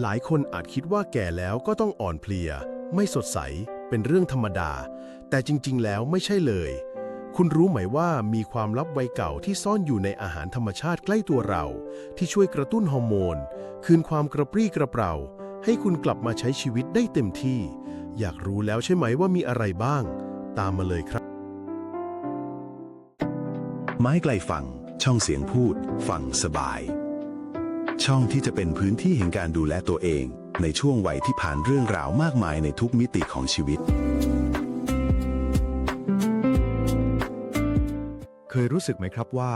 หลายคนอาจคิดว่าแก่แล้วก็ต้องอ่อนเพลีย ไม่สดใส เป็นเรื่องธรรมดา แต่จริง ๆ แล้วไม่ใช่เลย คุณรู้ไหมว่ามีความลับวัยเก่าที่ซ่อนอยู่ในอาหารธรรมชาติใกล้ตัวเรา ที่ช่วยกระตุ้นฮอร์โมน คืนความกระปรี้กระเปร่า ให้คุณกลับมาใช้ชีวิตได้เต็มที่ อยากรู้แล้วใช่ไหมว่ามีอะไรบ้าง ตามมาเลยครับ ไม้ไกลฝั่งช่องเสียงพูดฝั่งสบาย ช่องที่จะเป็นพื้นที่แห่งการดูแลตัวเอง ในช่วงวัยที่ผ่านเรื่องราวมากมายในทุกมิติของชีวิต เคยรู้สึกไหมครับว่า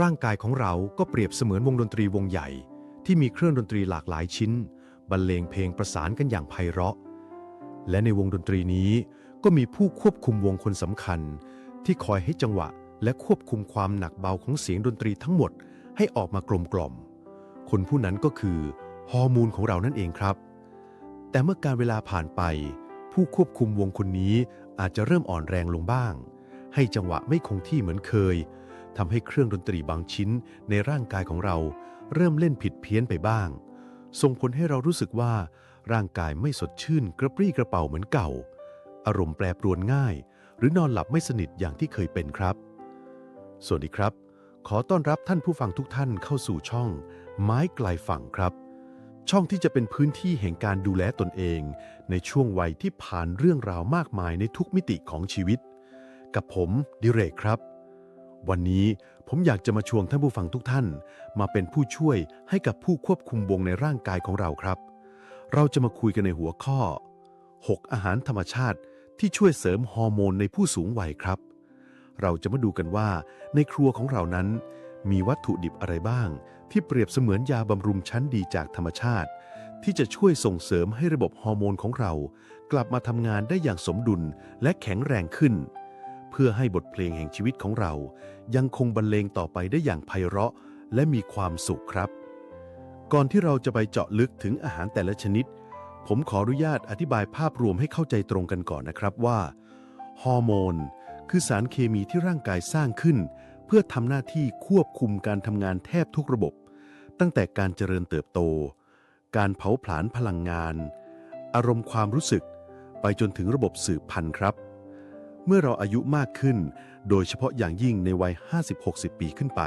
ร่างกายของเราก็เปรียบเสมือนวงดนตรีวงใหญ่ ที่มีเครื่องดนตรีหลากหลายชิ้น บรรเลงเพลงประสานกันอย่างไพเราะ และในวงดนตรีนี้ก็มีผู้ควบคุมวงคนสำคัญ ที่คอยให้จังหวะและควบคุมความหนักเบาของเสียงดนตรีทั้งหมดให้ออกมากลมกล่อม คนผู้นั้นก็คือฮอร์โมนของเรานั่นเองครับ แต่เมื่อการเวลาผ่านไป ผู้ควบคุมวงคนนี้อาจจะเริ่มอ่อนแรงลงบ้าง ให้จังหวะไม่คงที่เหมือนเคยทำให้เครื่องดนตรีบางชิ้นในร่างกายของเรา เริ่มเล่นผิดเพี้ยนไปบ้าง ส่งผลให้เรารู้สึกว่า ร่างกายไม่สดชื่นกระปรี้กระเป๋าเหมือนเก่า อารมณ์แปรปรวนง่าย หรือนอนหลับไม่สนิทอย่างที่เคยเป็นครับ สวัสดีครับ ขอต้อนรับท่านผู้ฟังทุกท่านเข้าสู่ช่อง ไม้ไกลฝั่งครับ ช่องที่จะเป็นพื้นที่แห่งการดูแลตนเอง ในช่วงวัยที่ผ่านเรื่องราวมากมายในทุกมิติของชีวิต กับผมดิเรกครับ วันนี้ผมอยากจะมาชวนท่านผู้ฟังทุกท่าน มาเป็นผู้ช่วยให้กับผู้ควบคุมวงในร่างกายของเราครับ เราจะมาคุยกันในหัวข้อ 6 อาหารธรรมชาติที่ช่วยเสริมฮอร์โมนในผู้สูงวัยครับ เราจะมาดูกันว่าในครัวของเรานั้น มีวัตถุดิบอะไรบ้าง ที่เปรียบเสมือนยาบำรุงชั้นดีจากธรรมชาติ ที่จะช่วยส่งเสริมให้ระบบฮอร์โมนของเรา กลับมาทำงานได้อย่างสมดุลและแข็งแรงขึ้น เพื่อให้บทเพลงแห่งชีวิตของเรา ยังคงบรรเลงต่อไปได้อย่างไพเราะ และมีความสุขครับ ก่อนที่เราจะไปเจาะลึกถึงอาหารแต่ละชนิด ผมขออนุญาตอธิบายภาพรวมให้เข้าใจตรงกันก่อนนะครับว่าฮอร์โมนคือสารเคมีที่ร่างกายสร้างขึ้น เพื่อทำหน้าที่ควบคุมการทำงานแทบทุกระบบ ตั้งแต่การเจริญเติบโต การเผาผลาญพลังงาน อารมณ์ความรู้สึก ไปจนถึงระบบสืบพันธุ์ครับ เมื่อเราอายุมากขึ้น โดยเฉพาะอย่างยิ่งในวัย 50-60 ปีขึ้นไป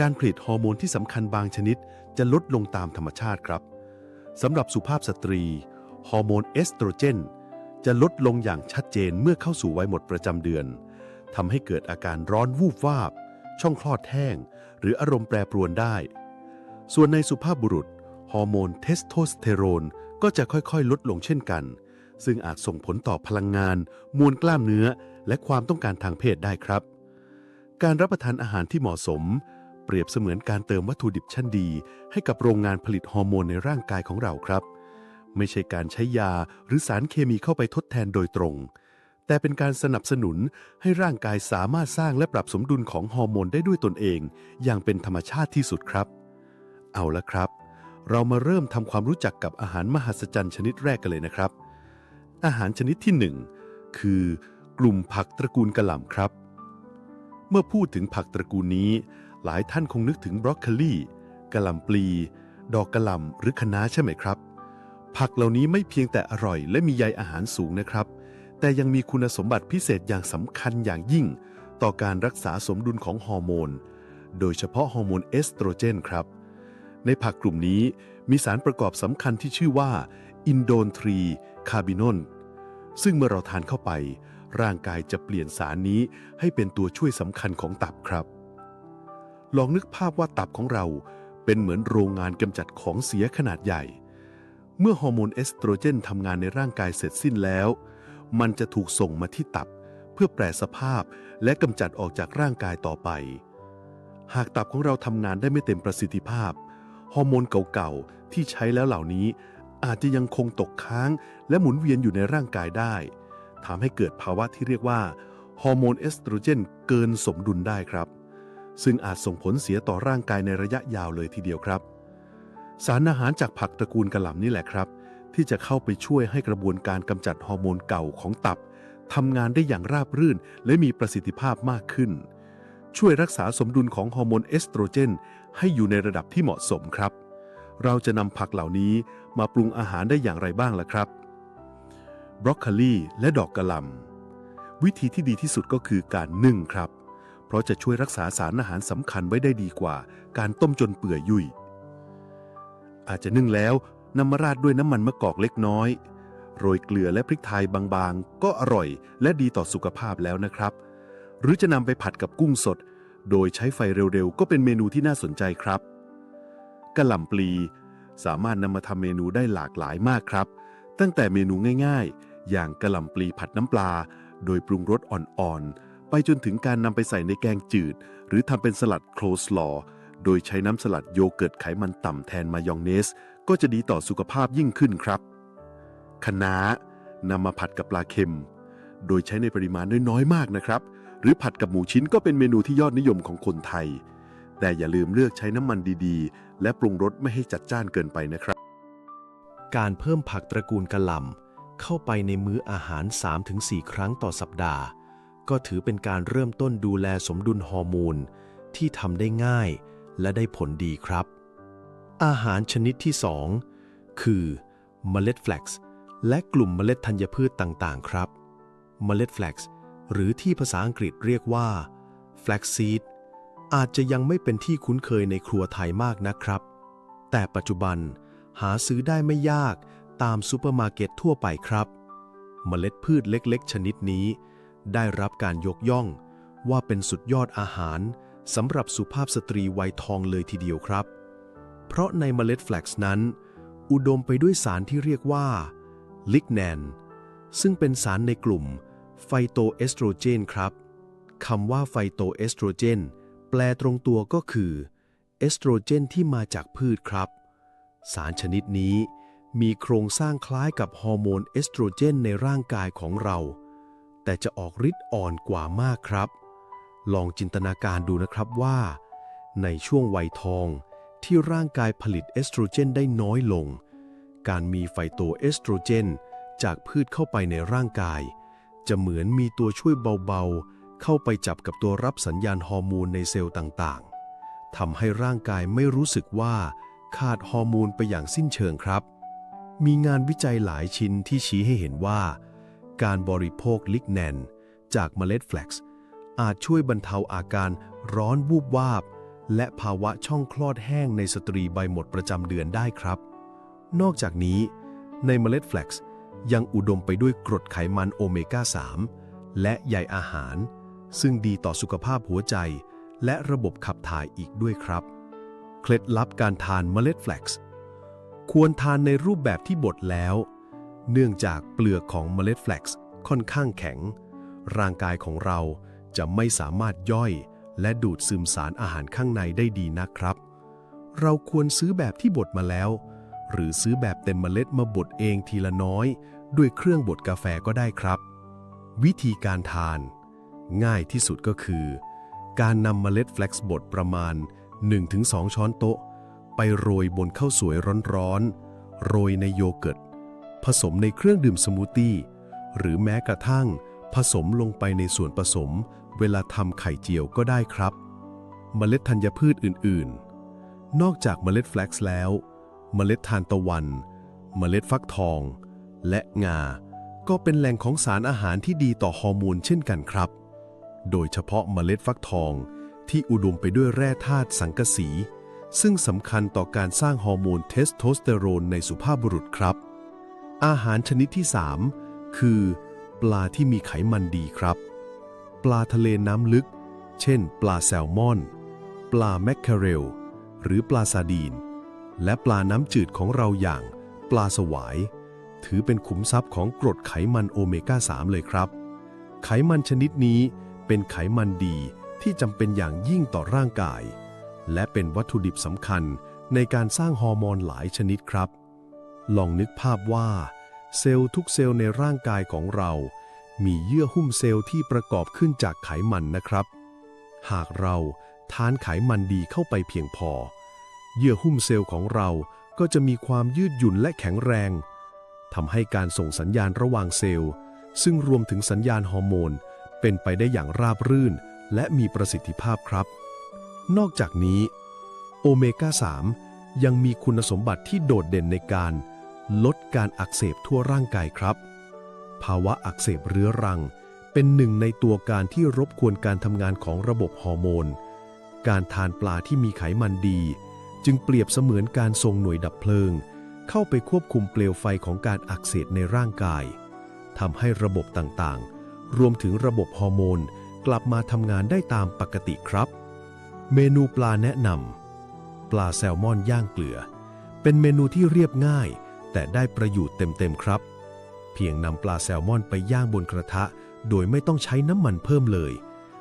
การผลิตฮอร์โมนที่สำคัญบางชนิดจะลดลงตามธรรมชาติครับสำหรับสุภาพสตรี ฮอร์โมนเอสโตรเจน จะลดลงอย่างชัดเจนเมื่อเข้าสู่วัยหมดประจำเดือนทำให้เกิดอาการร้อนวูบวาบ ช่องคลอดแห้ง หรืออารมณ์แปรปรวนได้ ส่วนในสุภาพบุรุษ ฮอร์โมนเทสโทสเตอโรนก็จะค่อยๆ ลดลงเช่นกัน ซึ่งอาจส่งผลต่อพลังงาน มวลกล้ามเนื้อ และความต้องการทางเพศได้ครับ การรับประทานอาหารที่เหมาะสม เปรียบเสมือนการเติมวัตถุดิบชั้นดี ให้กับโรงงานผลิตฮอร์โมนในร่างกายของเราครับ ไม่ใช่การใช้ยาหรือสารเคมีเข้าไปทดแทนโดยตรง แต่เป็นการสนับสนุนให้ร่างกายสามารถสร้างและปรับสมดุลของฮอร์โมนได้ด้วยตนเอง อย่างเป็นธรรมชาติที่สุดครับ เอาละครับ เรามาเริ่มทำความรู้จักกับอาหารมหัศจรรย์ชนิดแรกกันเลยนะครับ อาหารชนิดที่หนึ่งคือกลุ่มผักตระกูลกะหล่ำครับ เมื่อพูดถึงผักตระกูลนี้ หลายท่านคงนึกถึงบรอกโคลีกะหล่ำปลี ดอกกะหล่ำหรือคะน้าใช่ไหมครับ ผักเหล่านี้ไม่เพียงแต่อร่อย และมีใยอาหารสูงนะครับ แต่ยังมีคุณสมบัติพิเศษอย่างสำคัญอย่างยิ่ง ต่อการรักษาสมดุลของฮอร์โมน โดยเฉพาะฮอร์โมนเอสโตรเจนครับ ในผักกลุ่มนี้มีสารประกอบสำคัญที่ชื่อว่าอินโดนทรีคาร์บินอนซึ่งเมื่อเราทานเข้าไป ร่างกายจะเปลี่ยนสารนี้ให้เป็นตัวช่วยสำคัญของตับครับ ลองนึกภาพว่าตับของเราเป็นเหมือนโรงงานกำจัดของเสียขนาดใหญ่ เมื่อฮอร์โมนเอสโตรเจนทำงานในร่างกายเสร็จสิ้นแล้ว มันจะถูกส่งมาที่ตับ เพื่อแปรสภาพและกำจัดออกจากร่างกายต่อไป หากตับของเราทำงานได้ไม่เต็มประสิทธิภาพ ฮอร์โมนเก่าๆ ที่ใช้แล้วเหล่านี้ อาจจะยังคงตกค้าง และหมุนเวียนอยู่ในร่างกายได้ทำให้เกิดภาวะที่เรียกว่าฮอร์โมนเอสโตรเจนเกินสมดุลได้ครับ ซึ่งอาจส่งผลเสียต่อร่างกายในระยะยาวเลยทีเดียวครับ สารอาหารจากผักตระกูลกะหล่ำนี่แหละครับ ที่จะเข้าไปช่วยให้กระบวนการกำจัดฮอร์โมนเก่าของตับทำงานได้อย่างราบรื่น และมีประสิทธิภาพมากขึ้น ช่วยรักษาสมดุลของฮอร์โมนเอสโตรเจน ให้อยู่ในระดับที่เหมาะสมครับ เราจะนำผักเหล่านี้มาปรุงอาหารได้อย่างไรบ้างล่ะครับ บรอกโคลีและดอกกระหล่ำวิธีที่ดีที่สุดก็คือการนึ่งครับ เพราะจะช่วยรักษาสารอาหารสำคัญไว้ได้ดีกว่า การต้มจนเปื่อยยุ่ย อาจจะนึ่งแล้วนำมาราดด้วยน้ำมันมะกอกเล็กน้อย โรยเกลือและพริกไทยบางๆ ก็อร่อย และดีต่อสุขภาพแล้วนะครับ หรือจะนำไปผัดกับกุ้งสด โดยใช้ไฟเร็วๆ ก็เป็นเมนูที่น่าสนใจครับกะหล่ำปลี สามารถนำมาทำเมนูได้หลากหลายมากครับ ตั้งแต่เมนูง่ายๆ อย่างกะหล่ำปลีผัดน้ำปลา โดยปรุงรสอ่อนๆ ไปจนถึงการนำไปใส่ในแกงจืด หรือทำเป็นสลัดโคลสลอ โดยใช้น้ำสลัดโยเกิร์ตไขมันต่ำแทนมายองเนส ก็จะดีต่อสุขภาพยิ่งขึ้นครับคะน้านำมาผัดกับปลาเค็ม โดยใช้ในปริมาณน้อยๆ มากนะครับ หรือผัดกับหมูชิ้นก็เป็นเมนูที่ยอดนิยมของคนไทย แต่อย่าลืมเลือกใช้น้ำมันดีๆ และปรุงรสไม่ให้จัดจ้านเกินไปนะครับ การเพิ่มผักตระกูลกะหล่ำเข้าไปในมื้ออาหาร 3-4 ครั้งต่อสัปดาห์ ก็ถือเป็นการเริ่มต้นดูแลสมดุลฮอร์โมนที่ทำได้ง่ายและได้ผลดีครับ อาหารชนิดที่ 2 คือเมล็ดแฟลกซ์และกลุ่มเมล็ดธัญพืชต่างๆ ครับ เมล็ดแฟลกซ์ หรือที่ภาษาอังกฤษเรียกว่า flaxseed อาจจะยังไม่เป็นที่คุ้นเคยในครัวไทยมากนะครับ แต่ปัจจุบันหาซื้อได้ไม่ยากตามซูเปอร์มาร์เก็ตทั่วไปครับ เมล็ดพืชเล็กๆ ชนิดนี้ ได้รับการยกย่องว่าเป็นสุดยอดอาหารสำหรับสุภาพสตรีวัยทองเลยทีเดียวครับ เพราะในเมล็ดแฟลกซ์นั้น อุดมไปด้วยสารที่เรียกว่าลิกแนนซึ่งเป็นสารในกลุ่ม ไฟโตเอสโตรเจนครับคำว่าไฟโตเอสโตรเจนแปลตรงตัวก็คือเอสโตรเจนที่มาจากพืชครับ สารชนิดนี้มีโครงสร้างคล้ายกับฮอร์โมนเอสโตรเจนในร่างกายของเรา แต่จะออกฤทธิ์อ่อนกว่ามากครับ ลองจินตนาการดูนะครับว่า ในช่วงวัยทองที่ร่างกายผลิตเอสโตรเจนได้น้อยลง การมีไฟโตเอสโตรเจนจากพืชเข้าไปในร่างกาย จะเหมือนมีตัวช่วยเบาๆ เข้าไปจับกับตัวรับสัญญาณฮอร์โมนในเซลล์ต่างๆทำให้ร่างกายไม่รู้สึกว่าขาดฮอร์โมนไปอย่างสิ้นเชิงครับ มีงานวิจัยหลายชิ้นที่ชี้ให้เห็นว่า การบริโภคลิกแนน จากเมล็ดแฟลกซ์อาจช่วยบรรเทาอาการร้อนวูบวาบ และภาวะช่องคลอดแห้งในสตรีใบหมดประจำเดือนได้ครับ นอกจากนี้ ในเมล็ดแฟลกซ์ ยังอุดมไปด้วยกรดไขมันโอเมก้า 3 และใยอาหาร ซึ่งดีต่อสุขภาพหัวใจ และระบบขับถ่ายอีกด้วยครับ เคล็ดลับการทานเมล็ดแฟลกซ์ควรทานในรูปแบบที่บดแล้ว เนื่องจากเปลือกของเมล็ดแฟลกซ์ค่อนข้างแข็ง ร่างกายของเราจะไม่สามารถย่อยและดูดซึมสารอาหารข้างในได้ดีนักครับ เราควรซื้อแบบที่บดมาแล้ว หรือซื้อแบบเต็มเมล็ดมาบดเองทีละน้อย ด้วยเครื่องบดกาแฟก็ได้ครับ วิธีการทาน ง่ายที่สุดก็คือ การนำเมล็ดแฟลกซ์บดประมาณ 1-2 ช้อนโต๊ะ ไปโรยบนข้าวสวยร้อนๆ โรยในโยเกิร์ต ผสมในเครื่องดื่มสมูทตี้หรือแม้กระทั่ง ผสมลงไปในส่วนผสม เวลาทำไข่เจียวก็ได้ครับ เมล็ดธัญพืชอื่นๆ นอกจากเมล็ดแฟลกซ์แล้ว เมล็ดทานตะวัน เมล็ดฟักทอง และงา ก็เป็นแหล่งของสารอาหารที่ดีต่อฮอร์โมนเช่นกันครับ โดยเฉพาะเมล็ดฟักทองที่อุดมไปด้วยแร่ธาตุสังกะสี ซึ่งสำคัญต่อการสร้างฮอร์โมนเทสโทสเตอโรนในสุภาพบุรุษครับ อาหารชนิดที่ 3 คือ ปลาที่มีไขมันดีครับ ปลาทะเลน้ำลึก เช่น ปลาแซลมอน ปลาแมคเคเรล หรือปลาซาดีน และปลาน้ำจืดของเราอย่างปลาสวาย ถือเป็นขุมทรัพย์ของกรดไขมันโอเมก้า 3 เลยครับ ไขมันชนิดนี้เป็นไขมันดีที่จำเป็นอย่างยิ่งต่อร่างกาย และเป็นวัตถุดิบสำคัญในการสร้างฮอร์โมนหลายชนิดครับ ลองนึกภาพว่า เซลล์ทุกเซลล์ในร่างกายของเรา มีเยื่อหุ้มเซลล์ที่ประกอบขึ้นจากไขมันนะครับ หากเราทานไขมันดีเข้าไปเพียงพอ เยื่อหุ้มเซลล์ของเราก็จะมีความยืดหยุ่นและแข็งแรงทำให้การส่งสัญญาณระหว่างเซลล์ ซึ่งรวมถึงสัญญาณฮอร์โมน เป็นไปได้อย่างราบรื่น และมีประสิทธิภาพครับ นอกจากนี้โอเมก้า 3 ยังมีคุณสมบัติที่โดดเด่นในการลดการอักเสบทั่วร่างกายครับ ภาวะอักเสบเรื้อรัง เป็นหนึ่งในตัวการที่รบกวนการทำงานของระบบฮอร์โมน การทานปลาที่มีไขมันดี จึงเปรียบเสมือนการส่งหน่วยดับเพลิง เข้าไปควบคุมเปลวไฟของการอักเสบในร่างกายทำให้ระบบต่างๆ รวมถึงระบบฮอร์โมน กลับมาทำงานได้ตามปกติครับ เมนูปลาแนะนำปลาแซลมอนย่างเกลือ เป็นเมนูที่เรียบง่าย แต่ได้ประโยชน์เต็มๆครับ เพียงนำปลาแซลมอนไปย่างบนกระทะ โดยไม่ต้องใช้น้ำมันเพิ่มเลย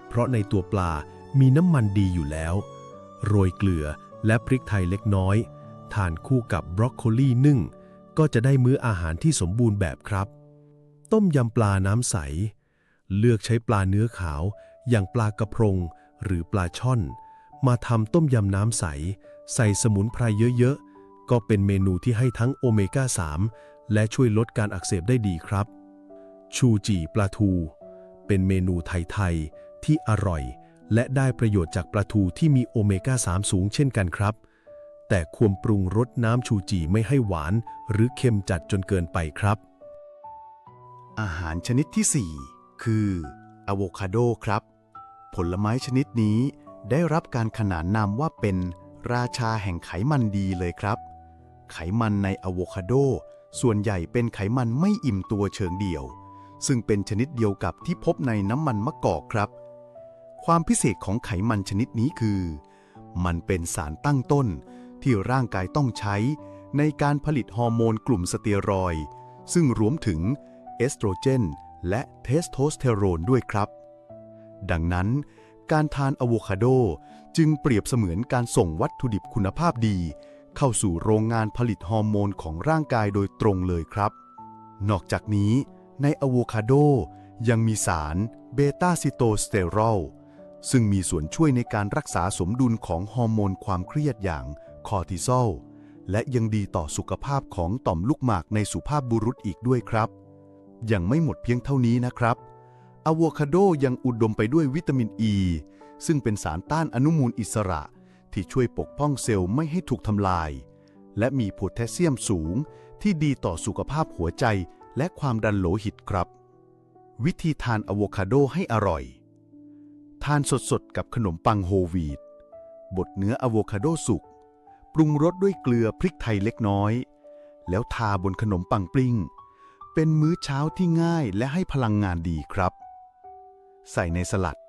เพราะในตัวปลามีน้ำมันดีอยู่แล้ว โรยเกลือ และพริกไทยเล็กน้อย ทานคู่กับบรอกโคลีนึ่ง ก็จะได้มื้ออาหารที่สมบูรณ์แบบครับ ต้มยำปลาน้ำใส เลือกใช้ปลาเนื้อขาว อย่างปลากระพง หรือปลาช่อน มาทำต้มยำน้ำใส ใส่สมุนไพรเยอะๆ ก็เป็นเมนูที่ให้ทั้งโอเมก้า 3 และช่วยลดการอักเสบได้ดีครับ ชูจีปลาทู เป็นเมนูไทยๆที่อร่อย และได้ประโยชน์จากปลาทูที่มีโอเมก้า 3 สูงเช่นกันครับ แต่ควรปรุงรสน้ำชูจีไม่ให้หวาน หรือเค็มจัดจนเกินไปครับ อาหารชนิดที่ 4 คืออะโวคาโดครับ ผลไม้ชนิดนี้ได้รับการขนานนามว่าเป็นราชาแห่งไขมันดีเลยครับ ไขมันในอะโวคาโด ส่วนใหญ่เป็นไขมันไม่อิ่มตัวเชิงเดี่ยว ซึ่งเป็นชนิดเดียวกับที่พบในน้ำมันมะกอกครับ ความพิเศษของไขมันชนิดนี้คือ มันเป็นสารตั้งต้นที่ร่างกายต้องใช้ในการผลิตฮอร์โมนกลุ่มสเตียรอย ซึ่งรวมถึงเอสโตรเจน และเทสโทสเตอโรนด้วยครับ ดังนั้น การทานอะโวคาโดจึงเปรียบเสมือนการส่งวัตถุดิบคุณภาพดี เข้าสู่โรงงานผลิตฮอร์โมนของร่างกายโดยตรงเลยครับ นอกจากนี้ในอะโวคาโดยังมีสารเบต้าซิโตสเตอรอล ซึ่งมีส่วนช่วยในการรักษาสมดุลของฮอร์โมนความเครียดอย่างคอร์ติซอลและยังดีต่อสุขภาพของต่อมลูกหมากในสุภาพบุรุษอีกด้วยครับ ยังไม่หมดเพียงเท่านี้นะครับอะโวคาโดยังอุดมไปด้วยวิตามินอ e, ีซึ่งเป็นสารต้านอนุมูลอิสระ ที่ช่วยปกป้องเซลล์ไม่ให้ถูกทำลาย และมีโพแทสเซียมสูง ที่ดีต่อสุขภาพหัวใจและความดันโลหิตครับ วิธีทานอะโวคาโดให้อร่อย ทานสดๆ กับขนมปังโฮวีตบดเนื้ออะโวคาโดสุก ปรุงรสด้วยเกลือพริกไทยเล็กน้อย แล้วทาบนขนมปังปลิ้ง เป็นมื้อเช้าที่ง่ายและให้พลังงานดีครับ ใส่ในสลัด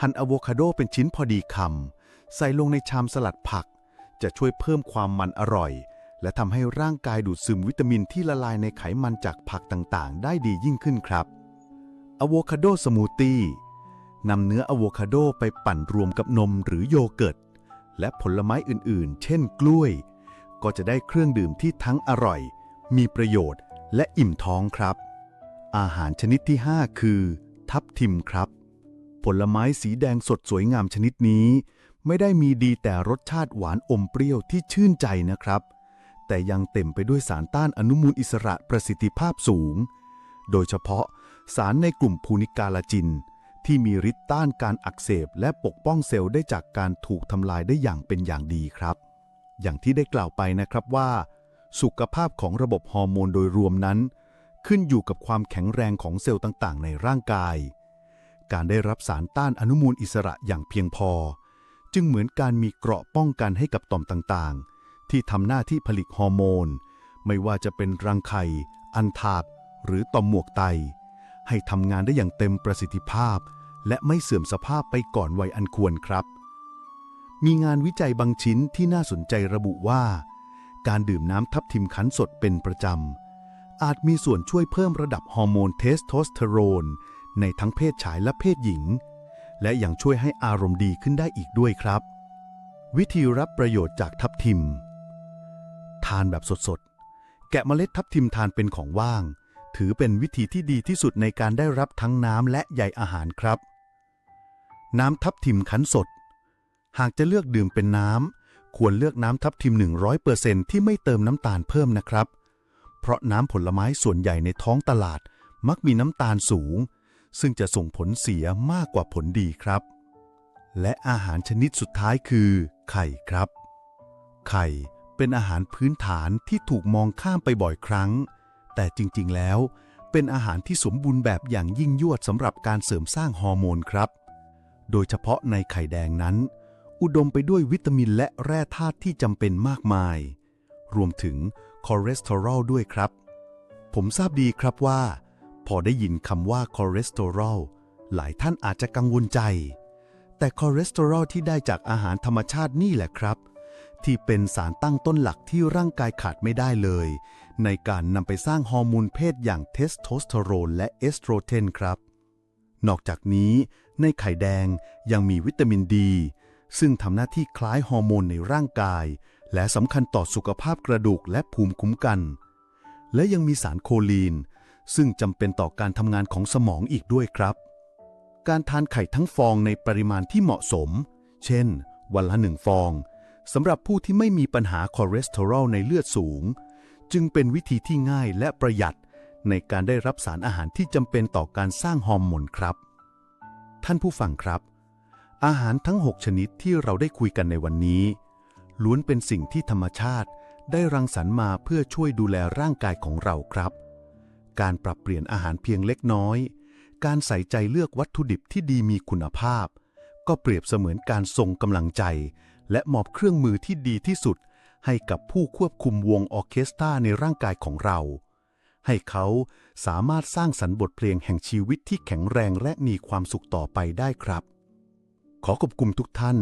หั่นอะโวคาโดเป็นชิ้นพอดีคำ ใส่ลงในชามสลัดผัก จะช่วยเพิ่มความมันอร่อย และทำให้ร่างกายดูดซึมวิตามินที่ละลายในไขมันจากผักต่างๆ ได้ดียิ่งขึ้นครับอะโวคาโดสมูทตี้ นำเนื้ออะโวคาโดไปปั่นรวมกับนมหรือโยเกิร์ต และผลไม้อื่นๆ เช่นกล้วย ก็จะได้เครื่องดื่มที่ทั้งอร่อย มีประโยชน์และอิ่มท้องครับ อาหารชนิดที่ 5 คือ ทับทิมครับ ผลไม้สีแดงสดสวยงามชนิดนี้ ไม่ได้มีดีแต่รสชาติหวานอมเปรี้ยวที่ชื่นใจนะครับ แต่ยังเต็มไปด้วยสารต้านอนุมูลอิสระประสิทธิภาพสูง โดยเฉพาะสารในกลุ่มพูนิกาลาจิน ที่มีฤทธิ์ต้านการอักเสบ และปกป้องเซลล์ได้จากการถูกทำลายได้อย่างเป็นอย่างดีครับ อย่างที่ได้กล่าวไปนะครับว่า สุขภาพของระบบฮอร์โมนโดยรวมนั้น ขึ้นอยู่กับความแข็งแรงของเซลล์ต่างๆ ในร่างกาย การได้รับสารต้านอนุมูลอิสระอย่างเพียงพอ จึงเหมือนการมีเกราะป้องกันให้กับต่อมต่างๆ ที่ทำหน้าที่ผลิตฮอร์โมน ไม่ว่าจะเป็นรังไข่ อันทาบ หรือต่อมหมวกไต ให้ทำงานได้อย่างเต็มประสิทธิภาพ และไม่เสื่อมสภาพไปก่อนวัยอันควรครับ มีงานวิจัยบางชิ้นที่น่าสนใจระบุว่า การดื่มน้ำทับทิมคั้นสดเป็นประจำ อาจมีส่วนช่วยเพิ่มระดับฮอร์โมนเทสโทสเตอโรน ในทั้งเพศชายและเพศหญิง และยังช่วยให้อารมณ์ดีขึ้นได้อีกด้วยครับ วิธีรับประโยชน์จากทับทิม ทานแบบสดๆ แกะเมล็ดทับทิมทานเป็นของว่าง ถือเป็นวิธีที่ดีที่สุดในการได้รับทั้งน้ำและใยอาหารครับ น้ำทับทิมคั้นสด หากจะเลือกดื่มเป็นน้ำ ควรเลือกน้ำทับทิม 100%ที่ไม่เติมน้ำตาลเพิ่มนะครับ เพราะน้ำผลไม้ส่วนใหญ่ในท้องตลาดมักมีน้ำตาลสูง ซึ่งจะส่งผลเสียมากกว่าผลดีครับ และอาหารชนิดสุดท้ายคือ ไข่ครับ ไข่เป็นอาหารพื้นฐานที่ถูกมองข้ามไปบ่อยครั้ง แต่จริงๆ แล้ว เป็นอาหารที่สมบูรณ์แบบอย่างยิ่งยวดสำหรับการเสริมสร้างฮอร์โมนครับ โดยเฉพาะในไข่แดงนั้น อุดมไปด้วยวิตามินและแร่ธาตุที่จำเป็นมากมาย รวมถึงคอเลสเตอรอลด้วยครับ ผมทราบดีครับว่า พอได้ยินคำว่าคอเลสเตอรอลหลายท่านอาจจะกังวลใจ แต่คอเลสเตอรอลที่ได้จากอาหารธรรมชาตินี่แหละครับ ที่เป็นสารตั้งต้นหลักที่ร่างกายขาดไม่ได้เลย ในการนำไปสร้างฮอร์โมนเพศอย่างเทสโทสเตอโรนและเอสโตรเจนครับ นอกจากนี้ ในไข่แดงยังมีวิตามินดี ซึ่งทำหน้าที่คล้ายฮอร์โมนในร่างกาย และสำคัญต่อสุขภาพกระดูกและภูมิคุ้มกัน และยังมีสารโคลีน ซึ่งจำเป็นต่อการทำงานของสมองอีกด้วยครับ การทานไข่ทั้งฟองในปริมาณที่เหมาะสม เช่น วันละหนึ่งฟองสำหรับผู้ที่ไม่มีปัญหาคอเลสเตอรอลในเลือดสูง จึงเป็นวิธีที่ง่ายและประหยัดในการได้รับสารอาหารที่จำเป็นต่อการสร้างฮอร์โมนครับ ท่านผู้ฟังครับ อาหารทั้ง 6 ชนิดที่เราได้คุยกันในวันนี้ ล้วนเป็นสิ่งที่ธรรมชาติได้รังสรรค์มาเพื่อช่วยดูแลร่างกายของเราครับ การปรับเปลี่ยนอาหารเพียงเล็กน้อย การใส่ใจเลือกวัตถุดิบที่ดีมีคุณภาพ ก็เปรียบเสมือนการส่งกำลังใจ และมอบเครื่องมือที่ดีที่สุด ให้กับผู้ควบคุมวงออเคสตราในร่างกายของเรา ให้เขาสามารถสร้างสรรค์บทเพลงแห่งชีวิตที่แข็งแรงและมีความสุขต่อไปได้ครับ ขอขอบคุณทุกท่าน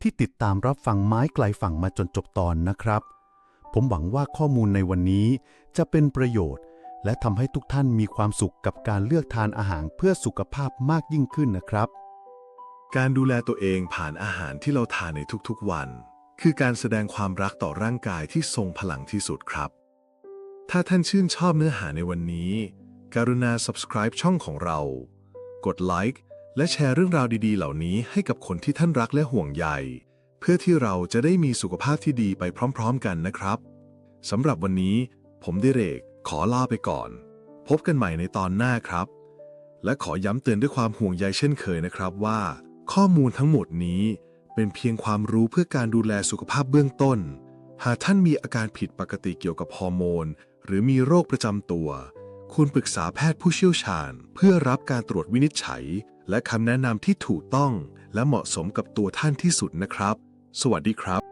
ที่ติดตามรับฟังไม้ไกลฝั่งมาจนจบตอนนะครับ ผมหวังว่าข้อมูลในวันนี้จะเป็นประโยชน์ และทำให้ทุกท่านมีความสุขกับการเลือกทานอาหารเพื่อสุขภาพมากยิ่งขึ้นนะครับ การดูแลตัวเองผ่านอาหารที่เราทานในทุกๆวัน คือการแสดงความรักต่อร่างกายที่ทรงพลังที่สุดครับ ถ้าท่านชื่นชอบเนื้อหาในวันนี้ กรุณา subscribe ช่องของเรา กดไลค์และแชร์เรื่องราวดีๆ เหล่านี้ให้กับคนที่ท่านรักและห่วงใย เพื่อที่เราจะได้มีสุขภาพที่ดีไปพร้อม ๆ กันนะครับสำหรับวันนี้ ผมดิเรก ขอลาไปก่อน พบกันใหม่ในตอนหน้าครับ และขอย้ำเตือนด้วยความห่วงใยเช่นเคยนะครับว่า ข้อมูลทั้งหมดนี้ เป็นเพียงความรู้เพื่อการดูแลสุขภาพเบื้องต้น หากท่านมีอาการผิดปกติเกี่ยวกับฮอร์โมน หรือมีโรคประจำตัวควรปรึกษาแพทย์ผู้เชี่ยวชาญ เพื่อรับการตรวจวินิจฉัย และคำแนะนำที่ถูกต้อง และเหมาะสมกับตัวท่านที่สุดนะครับ สวัสดีครับ